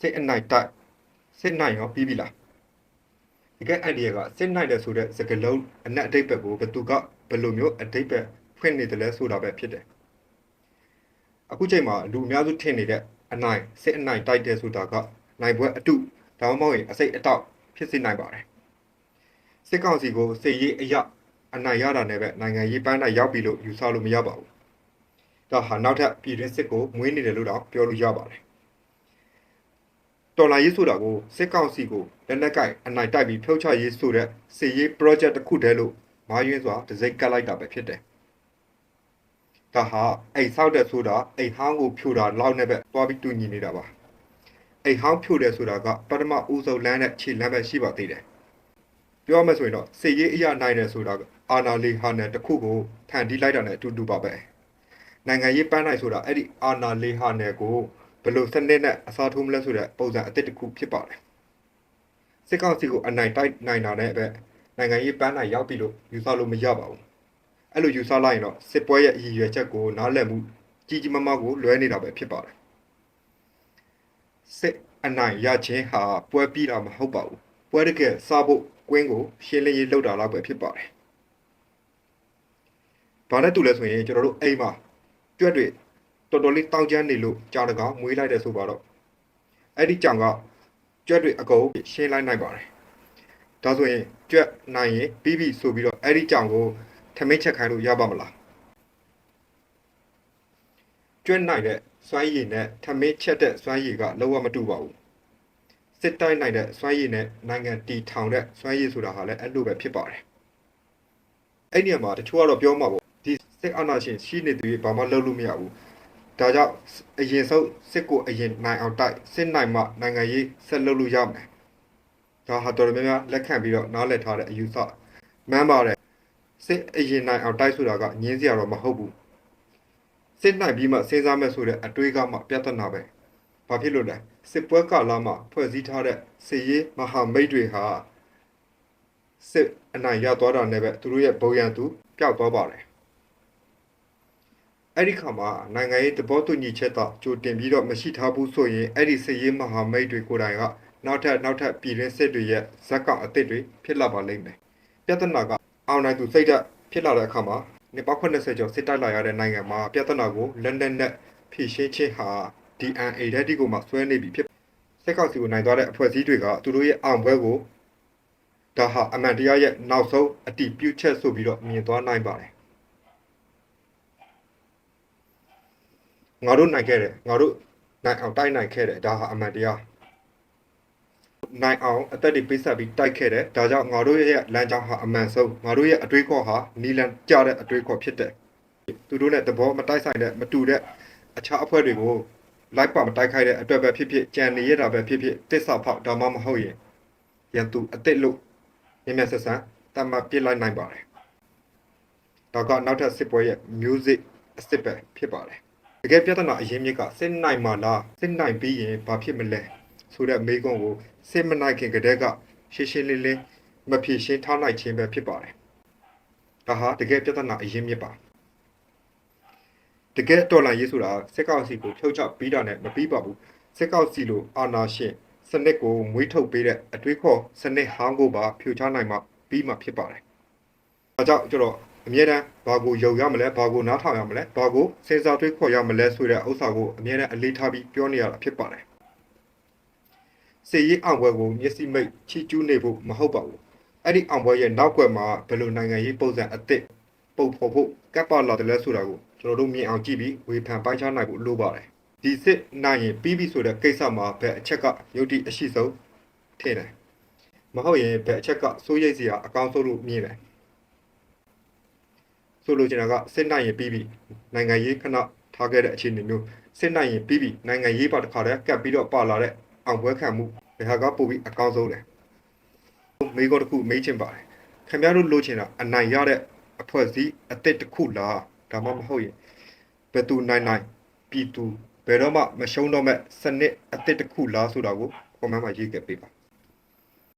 စစ်အနိုင်တိုက်စစ်နိုင်ရောပြီးပြီလားဒီကအိုင်ဒီယာကစစ်နိုင်တယ်ဆိုတဲ့စကားလုံးအနက်အတိတ်ဘက်ကိုဘယ်သူကဘယ်လိုမျိုးအတိတ်ဘက်ဖွင့်နေတယ်လဲဆိုတာပဲဖြစ်တယ်အခုချိန်မှာလူအများစုထင်နေတဲ့အနိုင်စစ်အနိုင်တိုက်တယ်ဆိုတာကနိုင်ပွဲအတုဒါမှမဟုတ်ရင်အစိတ်အတောက်ဖြစ်စေနိုင်ပါတယ်စစ်ကောင်စီကိုစစ်ရေးအရအနိုင်ရတာနဲ့ပဲနိုင်ငံရေးပန်းနိုင်ရောက်ပြီလို့ယူဆလို့မရပါဘူးဒါဟာနောက်ထပ်ပြည်တွင်းစစ်ကိုမွေးနေတယ်လို့တော့ပြောလို့ရပါတယ် တော်လာရေးဆိုတာကိုစစ်ကောင်စီကိုလက်နက်ကိုက်အနိုင်တိုက်ပြီးဖြုတ်ချရေးဆိုတဲ့စီရေး project တစ်ခုတည်းလို့မာယွင်းစွာဒစိတ်ကတ်လိုက်တာပဲဖြစ်တယ်။ဒါဟာအိမ်ဆောက်တဲ့ဆိုတာအိမ်ဟောင်းကိုဖြိုတာလောက်နဲ့ပဲသွားပြီးတူညီနေတာပါ။အိမ်ဟောင်းဖြိုတယ်ဆိုတာကပထမဦးဆုံးလမ်းနဲ့ခြေလမ်းပဲရှိပါသေးတယ်။ပြောရမယ်ဆိုရင်တော့စီရေးအရာနိုင်တယ်ဆိုတာကအာနာလီဟာနယ်တစ်ခုကိုဖန်တီးလိုက်တာနဲ့အတူတူပါပဲ။နိုင်ငံရေးပန်းနိုင်ဆိုတာအဲ့ဒီအာနာလီဟာနယ်ကို ဘယ်လိုစနစ်နဲ့အစားထိုးမလဲဆိုတဲ့ပုံစံအသစ်တစ်ခုဖြစ်ပါတယ်စစ်ကောင်စီကိုအနိုင်တိုက်နိုင်တာနဲ့ပဲနိုင်ငံရေးပန်းနိုင်ရောက်ပြီလို့ယူဆလို့မရပါဘူးအဲ့လိုယူဆလိုက်ရင်တော့စစ်ပွဲရဲ့အရည်ရွယ်ချက်ကိုနားလည်မှုကြီးကြီးမားမားကိုလွဲနေတာပဲဖြစ်ပါတယ်စစ်အနိုင်ရခြင်းဟာပွဲပြီးတာမဟုတ်ပါဘူးပွဲတကယ်စားဖို့ကွင်းကိုရှင်းလင်းရေးလုပ်တာလောက်ပဲဖြစ်ပါတယ်ဘာနဲ့တူလဲဆိုရင်ကျွန်တော်တို့အိမ်မှာကြွက်တွေ တော်တော်လေးတောင်းကျမ်းနေလို့ကြာတကောင်မွေးလိုက်တယ်ဆိုပါတော့အဲ့ဒီကြောင်ကကြွက်တွေအကုန်ရှင်းလိုက်နိုင်ပါတယ်ဒါဆိုရင်ကြွက်နိုင်ရင်ပြီးပြီဆိုပြီးတော့အဲ့ဒီကြောင်ကိုထမင်းချက်ခိုင်းလို့ရပါမလားကြွက်နိုင်တဲ့စွမ်းရည်နဲ့ထမင်းချက်တဲ့စွမ်းရည်ကလုံးဝမတူပါဘူးစစ်တိုင်းနိုင်တဲ့စွမ်းရည်နဲ့နိုင်ငံတီထောင်တဲ့စွမ်းရည်ဆိုတာဟာလည်းအဲ့လိုပဲဖြစ်ပါတယ်အဲ့ဒီနေရာမှာတချို့ကတော့ပြောမှာပေါ့ဒီစစ်အာဏာရှင်ရှိနေသူတွေဘာမှလုပ်လို့မရဘူး ဒါကြောင့်အရင်ဆုံးစစ်ကိုအရင်နိုင်အောင်တိုက်စစ်နိုင်မှနိုင်ငံရေးဆက်လုပ်လို့ရမယ်။ဒါဟာတော်တော်များများလက်ခံပြီးတော့နားလည်ထားတဲ့အယူဆမှန်ပါတယ်စစ်အရင်နိုင်အောင်တိုက်ဆိုတာကငင်းစရာတော့မဟုတ်ဘူး။စစ်နိုင်ပြီးမှစဉ်းစားမယ်ဆိုတဲ့အတွေးကမှပြဿနာပဲ။ဘာဖြစ်လို့လဲစစ်ပွဲကာလမှာဖွဲ့စည်းထားတဲ့စစ်ရေးမဟာမိတ်တွေဟာစစ်အနိုင်ရသွားတာနဲ့ပဲသူတို့ရဲ့ဘုံရန်သူပျောက်သွားပါတယ်။ အဲ့ဒီခါမှာနိုင်ငံရေးသဘောတူညီချက်တော့ကြိုတင်ပြီးတော့မရှိထားဘူးဆိုရင်အဲ့ဒီစစ်ရေးမဟာမိတ်တွေကိုယ်တိုင်ကနောက်ထပ်နောက်ထပ်ပြည်တွင်းစစ်တွေရဲ့ဇက်ကောင်အသစ်တွေဖြစ်လာပါလိမ့်မယ်။ပြဿနာကအောင်နိုင်သူစိတ်ဓာတ်ဖြစ်လာတဲ့အခါမှာနေပေါက်80ကျော်စစ်တိုက်လာရတဲ့နိုင်ငံမှာပြဿနာကိုလက်နက်နဲ့ဖြေရှင်းခြင်းဟာ DNA ဓာတ်ဒီကိုမှဆွဲနေပြီဖြစ်စစ်ကောင်စီကိုနိုင်သွားတဲ့အဖွဲ့အစည်းတွေကသူတို့ရဲ့အောင်ပွဲကိုဒါဟာအမှန်တရားရဲ့နောက်ဆုံးအတိပြုချက်ဆိုပြီးတော့မြင်သွားနိုင်ပါတယ် ငါတို့နိုင်ခဲ့တယ်ငါတို့နိုင်အောင်တိုက်နိုင်ခဲ့တယ်ဒါဟာအမှန်တရားနိုင်အောင်အသက်တွေပေးဆက်ပြီးတိုက်ခဲ့တယ်ဒါကြောင့်ငါတို့ရဲ့လမ်းကြောင်းဟာအမှန်ဆုံးငါတို့ရဲ့အတွေးခေါ်ဟာနီလန်ကြတဲ့အတွေးခေါ်ဖြစ်တယ်သူတို့နဲ့သဘောမတိုက်ဆိုင်တဲ့မတူတဲ့အခြားအဖွဲ့တွေကိုလိုက်ပါမတိုက်ခိုက်တဲ့အတွက်ပဲဖြစ်ဖြစ်ကြံနေရတာပဲဖြစ်ဖြစ်တစ္ဆာဖောက်ဒါမှမဟုတ်ရင်ရန်သူအသက်လို့မြင်မြတ်ဆက်ဆန်းတတ်မှတ်ပြစ်လိုက်နိုင်ပါတယ်ဒါကနောက်ထပ်စစ်ပွဲရဲ့ music အစ်စ်ပဲဖြစ်ပါတယ် တကယ်ပြဿနာအရင်မြစ်ကစစ်နိုင်မှာလားစစ်နိုင်ပြီးရင်ဘာဖြစ်မလဲဆိုတဲ့မေးခွန်းကိုစစ်မနိုင်ခင်ကတည်းကရှင်းရှင်းလင်းလင်းမဖြေရှင်းထားနိုင်ခြင်းပဲဖြစ်ပါတယ်ဒါဟာတကယ်ပြဿနာအရင်မြစ်ပါတကယ်တော်လှန်ရေးဆိုတာစစ်ကောင်စီကိုဖြုတ်ချပြီးတာနဲ့မပြီးပါဘူးစစ်ကောင်စီလိုအာဏာရှင်စနစ်ကိုမွေးထုတ်ပေးတဲ့အတွေးခေါ်စနစ်ဟောင်းကိုပါဖြိုချနိုင်မှပြီးမှဖြစ်ပါတယ်ဒါကြောင့်ကျွန်တော် အမြဲတမ်းဘာကိုယုံရမလဲဘာကိုနားထောင်ရမလဲဘာကိုစဉ်းစားတွေးခေါ်ရမလဲဆိုတဲ့ဥစ္စာကိုအမြဲတမ်းအလေးထားပြီးပြောနေရတာဖြစ်ပါတယ်စေရေးအောင်ပွဲကိုမျက်စိမိတ်ချီကျူးနေဖို့မဟုတ်ပါဘူးအဲ့ဒီအောင်ပွဲရဲ့နောက်ွယ်မှာဘယ်လိုနိုင်ငံရေးပုံစံအသစ်ပုံဖော်ဖို့ကပ်ပါလာတယ်လဲဆိုတာကိုကျွန်တော်တို့မြင်အောင်ကြည့်ပြီးဝေဖန်ပိုင်းခြားနိုင်ဖို့လိုပါတယ်ဒီစစ်နိုင်ရင်ပြီးပြီဆိုတဲ့ကိစ္စမှာဘယ်အချက်ကယုတ်တိအရှိဆုံးထင်တယ်မဟုတ်ရင်ဘယ်အချက်ကစိုးရိမ်စရာအကောင်းဆုံးလို့မြင်တယ် ဆိုလိုချင်တာကစစ်နိုင်ရင်ပြီးပြီနိုင်ငံရေးခဏထားခဲ့တဲ့အခြေအနေမျိုးစစ်နိုင်ရင်ပြီးပြီနိုင်ငံရေးပါတစ်ခါတည်းကပ်ပြီးတော့ပါလာတဲ့အောင်ပွဲခံမှုဘယ်ဟာကပိုပြီးအကောင်းဆုံးလဲမိကောတစ်ခုမေးချင်ပါတယ်ခင်ဗျားတို့လိုချင်တာအနိုင်ရတဲ့အဖွဲ့အစည်းအသစ်တစ်ခုလားဒါမှမဟုတ်ရင်ဘယ်သူနိုင်နိုင်ပြည်သူဘယ်တော့မှမရှုံးတော့မဲ့စနစ်အသစ်တစ်ခုလားဆိုတာကို comment မှာရေးခဲ့ပေးပါ